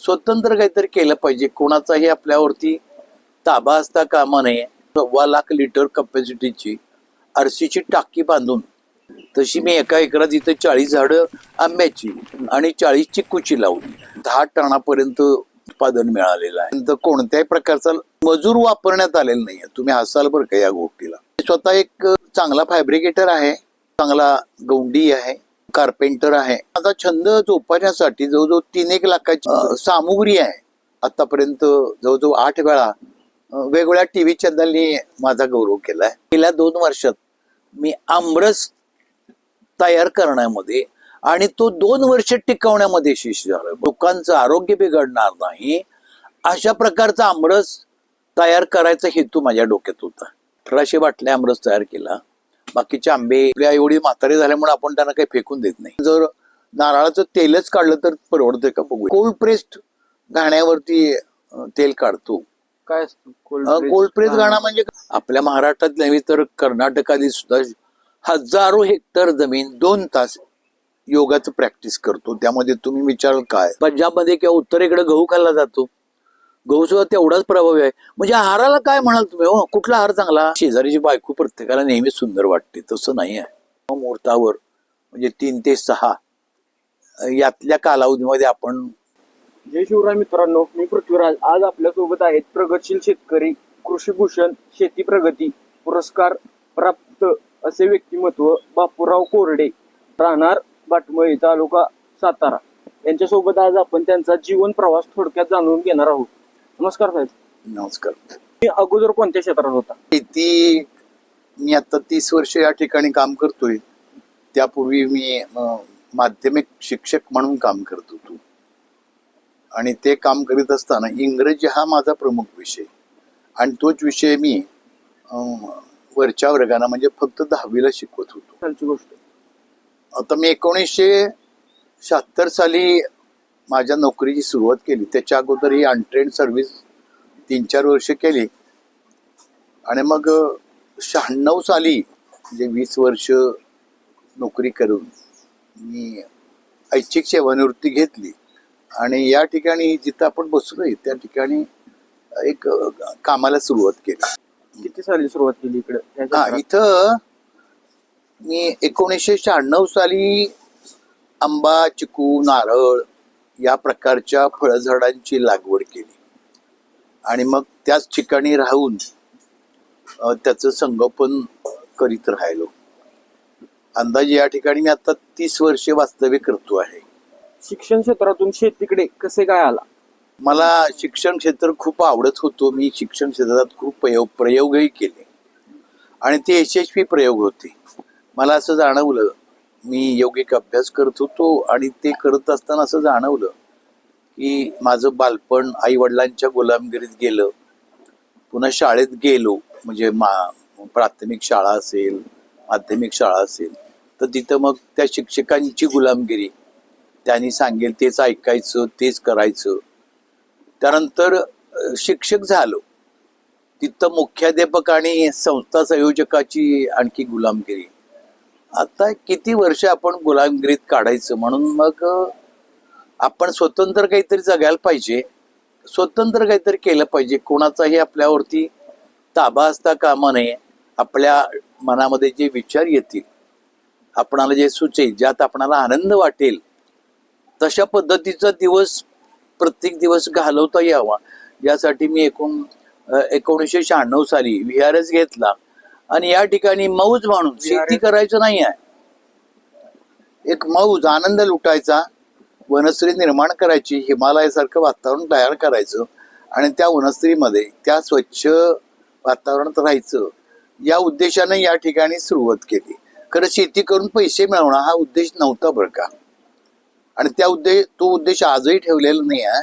स्वतंत्र काहीतरी केलं पाहिजे. कोणाचाही आपल्यावरती ताबा असता कामा नये. सव्वा लाख लिटर कपॅसिटीची आरसीची टाकी बांधून तशी मी एका एकरात इथे चाळीस झाडं आंब्याची आणि चाळीस चिक्कूची लावली. दहा टनापर्यंत उत्पादन मिळालेलं आहे. तर कोणत्याही प्रकारचा मजूर वापरण्यात आलेला नाहीये. तुम्ही हसाल बरं का या गोष्टीला. स्वतः एक चांगला फॅब्रिकेटर आहे. चांगला गौंडी आहे. कार्पेंटर आहे. माझा छंद जोपासण्यासाठी जवळजवळ तीन एक लाखाची सामुग्री आहे. आतापर्यंत जवळजवळ आठ वेळा वेगवेगळ्या वेगवेगळ्या टीव्ही चॅनलनी माझा गौरव केलाय. गेल्या दोन वर्षात मी आमरस तयार करण्यामध्ये आणि तो दोन वर्ष टिकवण्यामध्ये शिष्य झाला लोकांचं आरोग्य बिघडणार नाही अशा प्रकारचा आमरस तयार करायचा हेतू माझ्या डोक्यात होता. अठराशे बाटल्या आमरस तयार केला. बाकीचे आंबे आपल्या एवढी म्हातारे झाल्यामुळे आपण त्यांना काही फेकून देत नाही. जर नारळाचं तेलच काढलं तर परवडतंय का बघू कोल्ड प्रेस्ड घाण्यावरती अं, तेल काढतो. काय कोल्ड प्रेस गाणं म्हणजे आपल्या महाराष्ट्रात नव्हे तर कर्नाटकातील सुद्धा हजारो हेक्टर जमीन दोन तास योगाचं प्रॅक्टिस करतो. त्यामध्ये तुम्ही विचाराल काय? पंजाबमध्ये किंवा उत्तरेकडे गहू खाल्ला जातो. गहू सुद्धा तेवढाच प्रभावी आहे. म्हणजे आहाराला काय म्हणाल तुम्ही? हो कुठला आहार चांगला? शेजारीची बायको प्रत्येकाला नेहमी सुंदर वाटते तसं नाही आहे. मुहूर्तावर म्हणजे तीन ते सहा यातल्या कालावधीमध्ये आपण जय शिवराय मित्रांनो मी पृथ्वीराज. आज आपल्यासोबत आहेत प्रगतशील शेतकरी कृषी भूषण शेती प्रगती पुरस्कार प्राप्त असे व्यक्तिमत्व बापूराव कोरडे राहणार बाटमळी तालुका सातारा. यांच्यासोबत आज आपण त्यांचा जीवन प्रवास थोडक्यात जाणून घेणार आहोत. नमस्कार साहेब. नमस्कार. मी अगोदर कोणत्या क्षेत्रात होता? शेती मी आता तीस वर्ष या ठिकाणी काम करतोय. त्यापूर्वी मी अं, माध्यमिक शिक्षक म्हणून काम करत होतो. आणि ते काम करीत असताना इंग्रजी हा माझा प्रमुख विषय. आणि तोच विषय मी अं, वरच्या वर्गाला म्हणजे फक्त दहावीला शिकवत होतो. गोष्ट. आता मी एकोणीसशे शहात्तर साली माझ्या नोकरीची सुरुवात केली. त्याच्या अगोदर ही अनट्रेंड सर्व्हिस तीन चार वर्ष केली. आणि मग शहाण्णव साली म्हणजे वीस वर्ष नोकरी करून मी ऐच्छिक सेवानिवृत्ती घेतली. आणि या ठिकाणी जिथं आपण बसलोय त्या ठिकाणी एक कामाला सुरुवात केली. किती साली सुरुवात केली इकडे? हा? इथं मी एकोणीसशे शहाण्णव साली आंबा चिकू नारळ या प्रकारच्या फळझाडांची लागवड केली. आणि मग त्याच ठिकाणी राहून त्याचं संगोपन करीत राहिलो. अंदाजे या ठिकाणी मी आता तीस वर्षे वास्तव्य करतो आहे. शिक्षण क्षेत्रातून शेतीकडे कसे काय आला? मला शिक्षण क्षेत्र खूप आवडत होतो. मी शिक्षण क्षेत्रात खूप प्रयोग प्रयोगही केले. आणि ते यशस्वी प्रयोग होते. मला असं जाणवलं मी यौगिक अभ्यास करत होतो आणि ते करत असताना असं जाणवलं की माझं बालपण आई वडिलांच्या गुलामगिरीत गेलं. पुन्हा शाळेत गेलो. म्हणजे मा प्राथमिक शाळा असेल माध्यमिक शाळा असेल तर तिथं मग त्या शिक्षकांची गुलामगिरी. त्यांनी सांगेल तेच ऐकायचं तेच करायचं. त्यानंतर शिक्षक झालो. तिथं मुख्याध्यापक आणि संस्था संयोजकाची आणखी गुलामगिरी. आता किती वर्ष आपण गुलामगिरीत काढायचं? म्हणून मग आपण स्वतंत्र काहीतरी जगायला पाहिजे. स्वतंत्र काहीतरी केलं पाहिजे. कोणाचाही आपल्यावरती ताबा असता कामा नये. आपल्या मनामध्ये जे विचार येतील आपणाला जे सुचेल ज्यात आपणाला आनंद वाटेल तशा पद्धतीचा दिवस प्रत्येक दिवस घालवता यावा. यासाठी मी एकूण एकोणीसशे शहाण्णव साली व्ही आर एस घेतला. आणि या ठिकाणी मौज म्हणून शेती करायचं नाही आहे एक मौज आनंद लुटायचा वनस्त्री निर्माण करायची हिमालयासारखं वातावरण तयार करायचं आणि त्या वनस्त्रीमध्ये त्या स्वच्छ वातावरणात राहायचं. या उद्देशाने या ठिकाणी सुरुवात केली. खरं शेती करून पैसे मिळवणं हा उद्देश नव्हता बरं का. आणि त्या उद्देश तो उद्देश आजही ठेवलेला नाही आहे.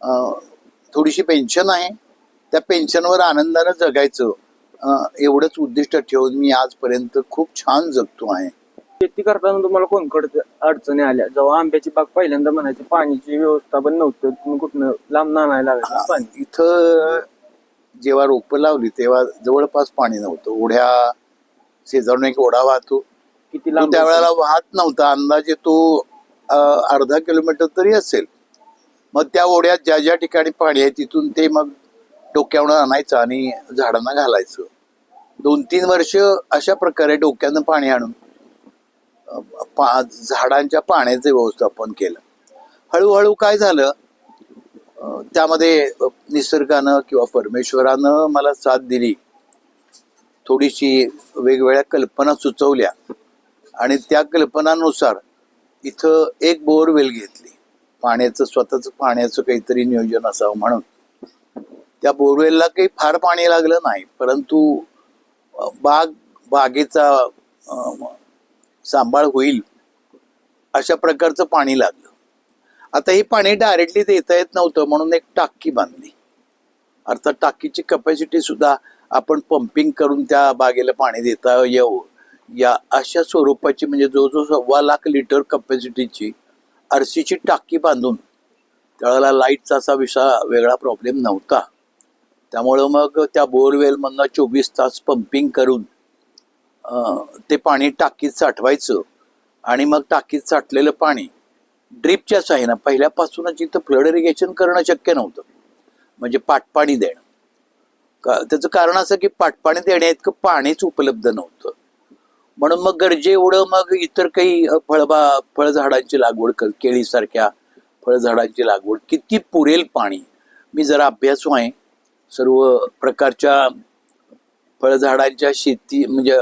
अं, थोडीशी पेन्शन आहे. त्या पेन्शनवर आनंदानं जगायचं. एवढंच उद्दिष्ट ठेवून मी आजपर्यंत खूप छान जगतो आहे. शेती करताना तुम्हाला कोणकडे अडचणी आल्या? जेव्हा आंब्याची बाग पहिल्यांदा म्हणायची पाण्याची व्यवस्था पण नव्हतं तुम्ही कुठनं लांब आणायला लागायचं ना पाणी? इथं जेव्हा रोपं लावली तेव्हा जवळपास पाणी नव्हतं. ओढ्या शेजारून एक ओढा वाहतो. किती लांब त्यावेळेला वाहत नव्हता. अंदाजे तो अर्धा किलोमीटर तरी असेल. मग त्या ओढ्यात ज्या ज्या ठिकाणी पाणी आहे तिथून ते मग डोक्यावर आणायचं आणि झाडांना घालायचं. दोन तीन वर्ष अशा प्रकारे डोक्यानं पाणी आणून पा झाडांच्या पाण्याचे व्यवस्थापन केलं. हळूहळू काय झालं त्यामध्ये निसर्गानं किंवा परमेश्वरानं मला साथ दिली. थोडीशी वेगवेगळ्या कल्पना सुचवल्या आणि त्या कल्पनानुसार इथं एक बोरवेल घेतली. पाण्याचं स्वतःच पाण्याचं काहीतरी नियोजन असावं म्हणून. त्या बोरवेलला काही फार पाणी लागलं नाही परंतु बाग बागेचा सांभाळ होईल अशा प्रकारचं पाणी लागलं. आता हे पाणी डायरेक्टली देता येत नव्हतं म्हणून एक टाकी बांधली. अर्थात टाकीची कपॅसिटी सुद्धा आपण पंपिंग करून त्या बागेला पाणी देता येऊ या अशा स्वरूपाची म्हणजे जवळजवळ सव्वा लाख लिटर कपॅसिटीची आरसीची टाकी बांधून त्यावेळेला लाईटचा असा विषा वेगळा प्रॉब्लेम नव्हता. त्यामुळं मग त्या बोरवेलमधनं चोवीस तास पंपिंग करून ते पाणी टाकीत साठवायचं. आणि मग टाकीत साठलेलं पाणी ड्रीपच्या साह्यानं पहिल्यापासूनच इथं फ्लड इरिगेशन करणं शक्य नव्हतं म्हणजे पाटपाणी देणं. का त्याचं कारण असं की पाटपाणी देण्या इतकं पाणीच उपलब्ध नव्हतं. म्हणून मग गरजे एवढं मग इतर काही फळबा फळझाडांची लागवड कर केळीसारख्या फळझाडांची लागवड किती पुरेल पाणी? मी जरा अभ्यासू आहे. सर्व प्रकारच्या फळझाडांच्या शेती म्हणजे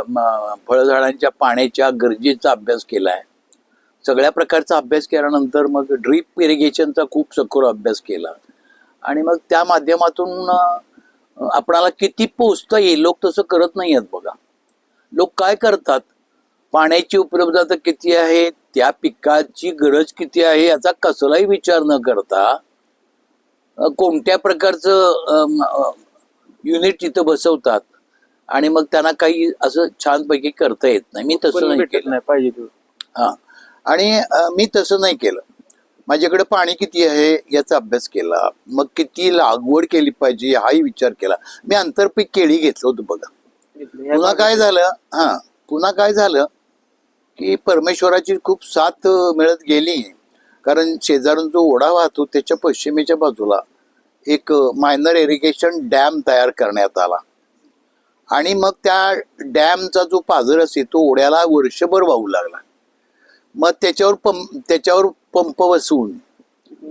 फळझाडांच्या पाण्याच्या गरजेचा अभ्यास केला आहे. सगळ्या प्रकारचा अभ्यास केल्यानंतर मग ड्रीप इरिगेशनचा खूप सखोल अभ्यास केला. आणि मग त्या माध्यमातून आपणाला किती पोचता येईल लोक तसं करत नाही आहेत बघा. लोक काय करतात? पाण्याची उपलब्धता किती आहे? त्या पिकाची गरज किती आहे? याचा कसलाही विचार न करता कोणत्या प्रकारचं युनिट तिथं बसवतात? आणि मग त्यांना काही असं छानपैकी करता येत नाही. मी तसं नाही केलं. पाहिजे. हा. आणि मी तसं नाही केलं. माझ्याकडे पाणी किती आहे याचा अभ्यास केला. मग किती लागवड केली पाहिजे हाही विचार केला. मी आंतरपीक केळी घेतलं होतं बघा. पुन्हा काय झालं? हा. पुन्हा काय झालं? की परमेश्वराची खूप साथ मिळत गेली. कारण शेजारून जो ओढा वाहतो त्याच्या पश्चिमेच्या बाजूला एक मायनर इरिगेशन डॅम तयार करण्यात आला. आणि मग त्या डॅमचा जो पाझर असे तो ओढ्याला वर्षभर वाहू लागला. मग त्याच्यावर पंप त्याच्यावर पंप बसवून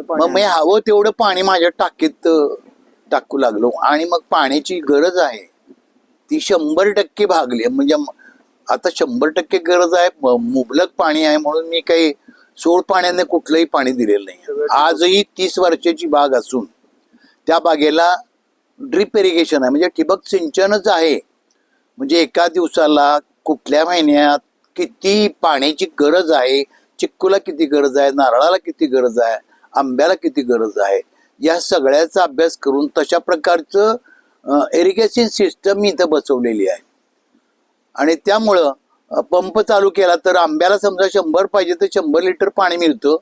मग मी हवं तेवढं पाणी माझ्या टाकीत टाकू लागलो. आणि मग पाण्याची गरज आहे ती शंभर टक्के भागली. म्हणजे आता शंभर टक्के गरज आहे मुबलक पाणी आहे म्हणून मी काही सोड पाण्याने कुठलंही पाणी दिलेलं नाही. आजही तीस वर्षाची बाग असून त्या बागेला ड्रिप इरिगेशन आहे. म्हणजे ठिबक सिंचनच आहे. म्हणजे एका दिवसाला कुठल्या महिन्यात किती पाण्याची गरज आहे चिक्कूला किती गरज आहे नारळाला किती गरज आहे आंब्याला किती गरज आहे या सगळ्याचा अभ्यास करून तशा प्रकारचं इरिगेशन सिस्टम मी इथं बसवलेली आहे. आणि त्यामुळं पंप चालू केला तर आंब्याला समजा शंभर पाहिजे तर शंभर लिटर पाणी मिळतं.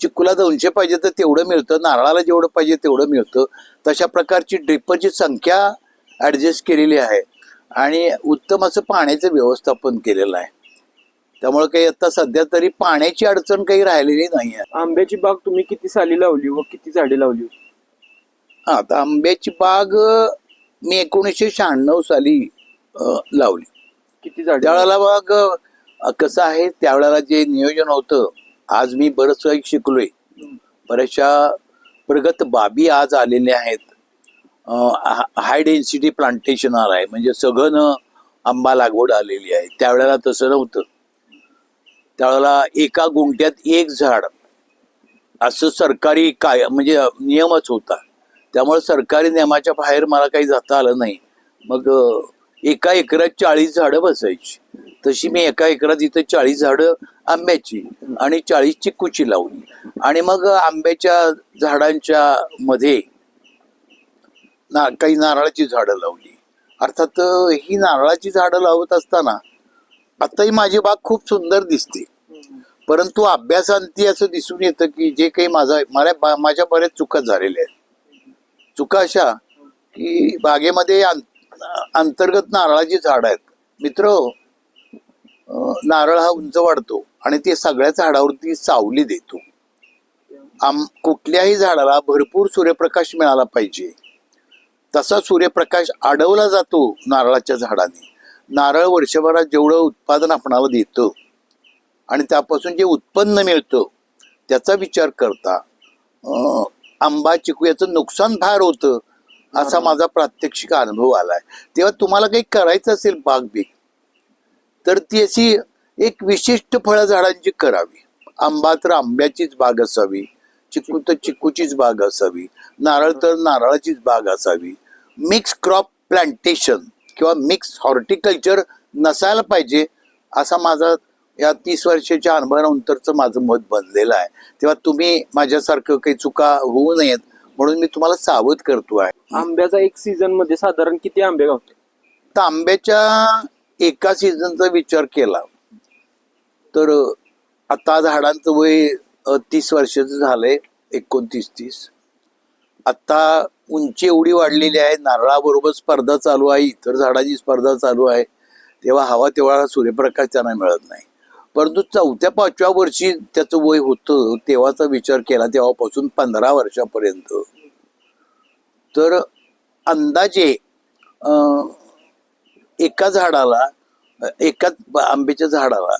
चिक्कूला दोनशे पाहिजे तर तेवढं मिळतं. नारळाला जेवढं पाहिजे तेवढं मिळतं. तशा प्रकारची ड्रिपरची संख्या ॲडजस्ट केलेली आहे. आणि उत्तम असं पाण्याचं व्यवस्थापन केलेलं आहे. त्यामुळे काही आता सध्या तरी पाण्याची अडचण काही राहिलेली नाही आहे आंब्याची बाग तुम्ही किती साली लावली व किती झाडे लावली? हा, आता आंब्याची बाग मी एकोणीसशे शहाण्णव साली लावली. किती झाडे त्यावेळेला मग कसं आहे त्यावेळेला जे नियोजन होतं आज मी बरंच काही शिकलोय. बऱ्याचशा प्रगत बाबी आज आलेल्या आहेत. हाय डेन्सिटी प्लांटेशन आलं आहे. म्हणजे सघन आंबा लागवड आलेली आहे. त्यावेळेला तसं नव्हतं. त्यावेळेला एका गुंट्यात एक झाड असं सरकारी काय म्हणजे नियमच होता. त्यामुळे सरकारी नियमाच्या बाहेर मला काही जाता आलं नाही. मग एका एकरात चाळीस झाडं बसायची. तशी मी एका एकरात इथं चाळीस झाडं आंब्याची आणि चाळीस चिक्कूची लावली. आणि मग आंब्याच्या झाडांच्या मध्ये ना काही नारळाची झाडं लावली. अर्थात ही नारळाची झाडं लावत असताना आताही माझी बाग खूप सुंदर दिसते. परंतु अभ्यासांती असं दिसून येतं की जे काही माझा माझ्या माझ्या बऱ्याच चुका झालेल्या आहेत. चुका अशा की बागेमध्ये अंतर्गत नारळाची झाड आहेत. मित्र नारळ हा उंच वाढतो आणि ते सगळ्या झाडावरती सावली देतो. आम कुठल्याही झाडाला भरपूर सूर्यप्रकाश मिळाला पाहिजे. तसा सूर्यप्रकाश अडवला जातो नारळाच्या झाडाने. नारळ वर्षभरात जेवढं उत्पादन आपणाला देतं आणि त्यापासून जे उत्पन्न मिळतं त्याचा विचार करता आंबा चिकू याचं नुकसान फार होतं. असा माझा प्रात्यक्षिक अनुभव आलाय. तेव्हा तुम्हाला काही करायचं असेल बाग बी तर ती अशी एक विशिष्ट फळ झाडांची करावी. आंबा तर आंब्याचीच बाग असावी चिकू तर चिकूचीच बाग असावी नारळ तर नारळाचीच बाग असावी. मिक्स क्रॉप प्लांटेशन किंवा मिक्स हॉर्टिकल्चर नसायला पाहिजे असा माझा या तीस वर्षाच्या अनुभवानंतरचं माझं मत बनलेलं आहे. तेव्हा तुम्ही माझ्यासारखं काही चुका होऊ नयेत म्हणून मी तुम्हाला सावध करतो आहे. आंब्याचा एक सीझनमध्ये साधारण किती आंबे गावतात तर आंब्याच्या एका सीझनचा विचार केला तर आता झाडांचं वय तीस वर्षाचं झालंय एकोणतीस तीस. आता उंची एवढी वाढलेली आहे नारळाबरोबर स्पर्धा चालू आहे इतर झाडाची स्पर्धा चालू आहे तेव्हा हवा तेव्हा सूर्यप्रकाश त्यांना मिळत नाही. परंतु चौथ्या पाचव्या वर्षी त्याचं वय होतं तेव्हाचा विचार केला तेव्हापासून पंधरा वर्षापर्यंत. तर अंदाजे एका झाडाला एकाच आंब्याच्या झाडाला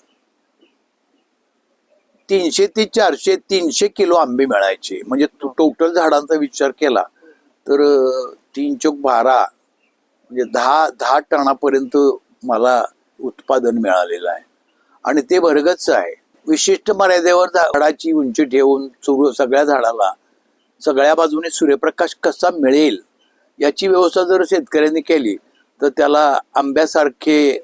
तीनशे ते चारशे तीनशे किलो आंबे मिळायचे. म्हणजे टोटल झाडांचा विचार केला तर तीन चौक बारा म्हणजे दहा दहा टनापर्यंत मला उत्पादन मिळालेलं आहे. आणि ते भरगच आहे. विशिष्ट मर्यादेवर झाडाची उंची ठेवून सुरू सगळ्या झाडाला सगळ्या बाजूने सूर्यप्रकाश कसा मिळेल याची व्यवस्था जर शेतकऱ्यांनी केली तर त्याला आंब्यासारखे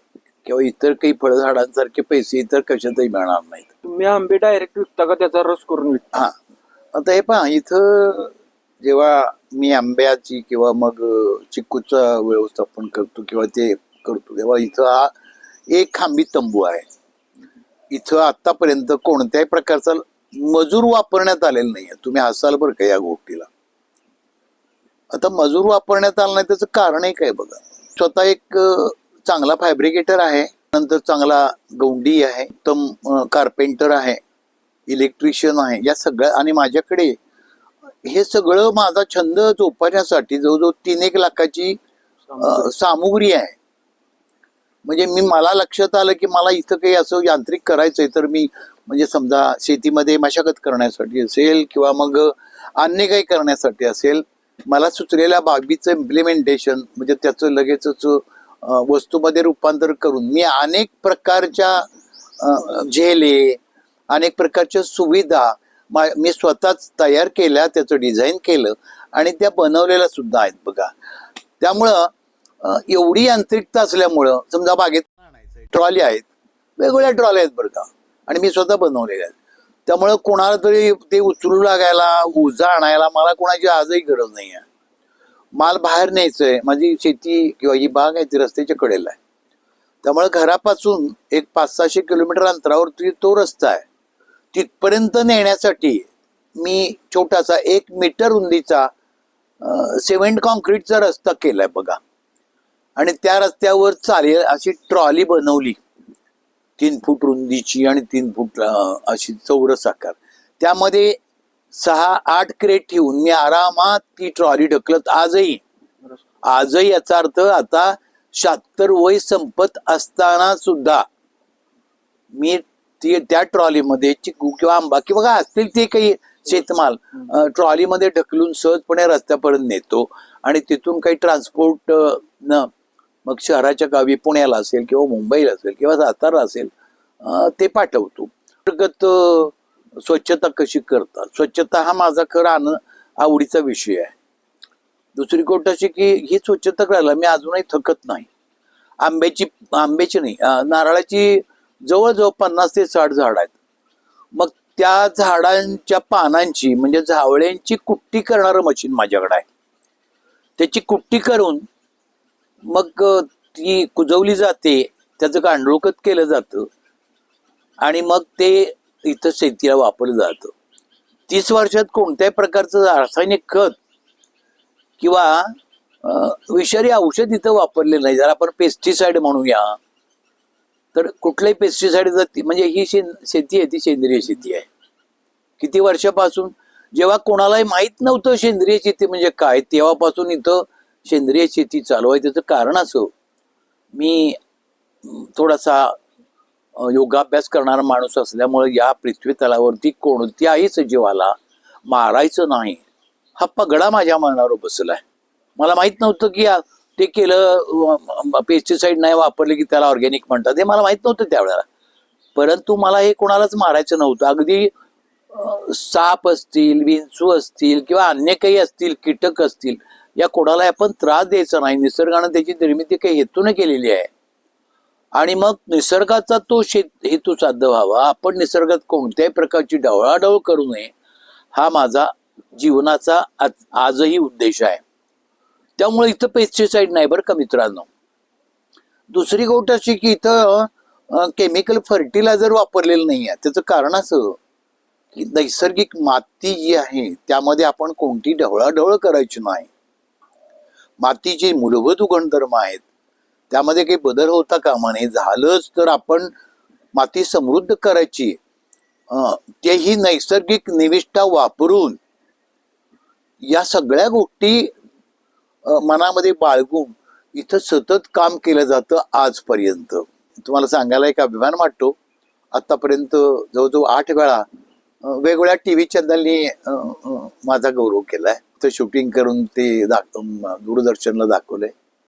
किंवा इतर काही फळझाडांसारखे पैसे इतर कशातही मिळणार नाहीत. तुम्ही आंबे डायरेक्ट विकता का त्याचा रस करून विकता? हा. आता हे पहा इथं जेव्हा मी आंब्याची किंवा मग अ, चिकूचं व्यवस्थापन करतो किंवा ते करतो तेव्हा इथं हा एक खांबी तंबू आहे. इथं आतापर्यंत कोणत्याही प्रकारचा मजूर वापरण्यात आलेला नाही तुम्ही हसाल बरं का या गोष्टीला? आता मजूर वापरण्यात आला नाही त्याचं कारणही काय बघा? स्वतः एक चांगला फॅब्रिकेटर आहे नंतर चांगला गौंडी आहे उत्तम कार्पेंटर आहे इलेक्ट्रिशियन आहे या सगळ्या आणि माझ्याकडे हे सगळं माझा छंद जोपासण्यासाठी जवळजवळ तीन एक लाखाची सामुग्री आहे. म्हणजे मी मला लक्षात आलं की मला इथं काही असं यांत्रिक करायचं आहे तर मी म्हणजे समजा शेतीमध्ये मशागत करण्यासाठी असेल किंवा मग अन्य काही करण्यासाठी असेल मला सुचलेल्या बाबीचं इम्प्लिमेंटेशन म्हणजे त्याचं लगेचच वस्तूमध्ये रूपांतर करून मी अनेक प्रकारच्या झेले अनेक प्रकारच्या सुविधा मा- मी स्वतःच तयार केल्या त्याचं डिझाईन केलं आणि त्या बनवलेल्या सुद्धा आहेत बघा. त्यामुळं एवढी यांत्रिकता असल्यामुळं समजा बागेत ट्रॉली आहेत वेगवेगळ्या ट्रॉल्या आहेत बरं का. आणि मी स्वतः बनवलेल्या आहेत. त्यामुळं कोणाला तरी ते उचलू लागायला उजा आणायला मला कोणाची आजही गरज नाही आहे माल बाहेर न्यायचं आहे माझी शेती किंवा ही बाग आहे ती रस्त्याच्या कडेला आहे. त्यामुळे घरापासून एक पाच सहाशे किलोमीटर अंतरावरती तो रस्ता आहे. तिथपर्यंत नेण्यासाठी मी छोटासा एक मीटर रुंदीचा सिमेंट कॉन्क्रीटचा रस्ता केलाय बघा. आणि त्या रस्त्यावर चालेल अशी ट्रॉली बनवली. तीन फूट रुंदीची आणि तीन फूट अशी चौरस आकार. त्यामध्ये सहा आठ क्रेट ठेवून मी आरामात ती ट्रॉली ढकलत आजही. आजही याचा अर्थ आता शहात्तर वय संपत असताना सुद्धा मी ती त्या ट्रॉलीमध्ये चिकू किंवा आंबा किंवा काय असतील ते काही शेतमाल ट्रॉलीमध्ये ढकलून सहजपणे रस्त्यापर्यंत नेतो. आणि तिथून काही ट्रान्सपोर्ट न मग शहराच्या गावी पुण्याला असेल किंवा मुंबईला असेल किंवा सातारा असेल ते पाठवतो. अंतर्गत स्वच्छता कशी करतात? स्वच्छता हा माझा खरा आन आवडीचा विषय आहे. दुसरी गोष्ट अशी की ही स्वच्छता करायला मी अजूनही थकत नाही. आंब्याची आंब्याची नाही नारळाची जवळजवळ पन्नास ते साठ झाड आहेत. मग त्या झाडांच्या पानांची म्हणजे झावळ्यांची कुट्टी करणारं मशीन माझ्याकडे आहे. त्याची कुट्टी करून मग ती कुजवली जाते त्याचं गांडूळखत केलं जातं. आणि मग ते इथं शेतीला वापरलं जातं. तीस वर्षात कोणत्याही प्रकारचं रासायनिक खत किंवा विषारी औषध इथं वापरलेलं नाही. जर आपण पेस्टिसाइड म्हणूया तर कुठल्याही पेस्टिसाइड जाते म्हणजे ही शे शेती आहे ती सेंद्रिय शेती आहे. किती वर्षापासून जेव्हा कोणालाही माहीत नव्हतं सेंद्रिय शेती म्हणजे काय तेव्हापासून इथं सेंद्रिय शेती चालू आहे त्याचं कारण असं मी थोडासा योगाभ्यास करणारा माणूस असल्यामुळे या पृथ्वी तलावरती कोणत्याही सजीवाला मारायचं नाही. हा पगडा माझ्या मनावर बसलाय. मला माहीत नव्हतं की ते केलं पेस्टिसाईड नाही वापरले की त्याला ऑर्गॅनिक म्हणतात हे मला माहीत नव्हतं त्यावेळेला परंतु मला हे कोणालाच मारायचं नव्हतं. अगदी साप असतील विंचू असतील किंवा अन्य काही असतील कीटक असतील या कोणाला आपण त्रास द्यायचा नाही. निसर्गानं त्याची निर्मिती काही हेतून केलेली आहे. आणि मग निसर्गाचा तो शेत हेतू साध्य व्हावा. आपण निसर्गात कोणत्याही प्रकारची ढवळाढवळ करू नये हा माझा जीवनाचा आज- आजही उद्देश आहे. त्यामुळे इथं पेस्टिसाईड नाही बरं का मित्रांनो. दुसरी गोष्ट अशी की इथं केमिकल फर्टिलायझर वापरलेलं नाही आहे. त्याचं कारण असं की नैसर्गिक माती जी आहे त्यामध्ये आपण कोणती ढवळाढवळ करायची नाही. मातीचे मूलभूत गुणधर्म आहेत त्यामध्ये काही बदल होता कामा नये. झालंच तर आपण माती समृद्ध करायची. तेही नैसर्गिक निविष्ठा वापरून या सगळ्या गोष्टी मनामध्ये बाळगून इथं सतत काम केलं जातं आजपर्यंत. तुम्हाला सांगायला एक अभिमान वाटतो. आतापर्यंत जवळजवळ आठ वेळा वेगवेगळ्या टी व्ही चॅनलनी माझा गौरव केलाय. आहे शूटिंग करून ते दाख दूरदर्शनला दाखवलंय.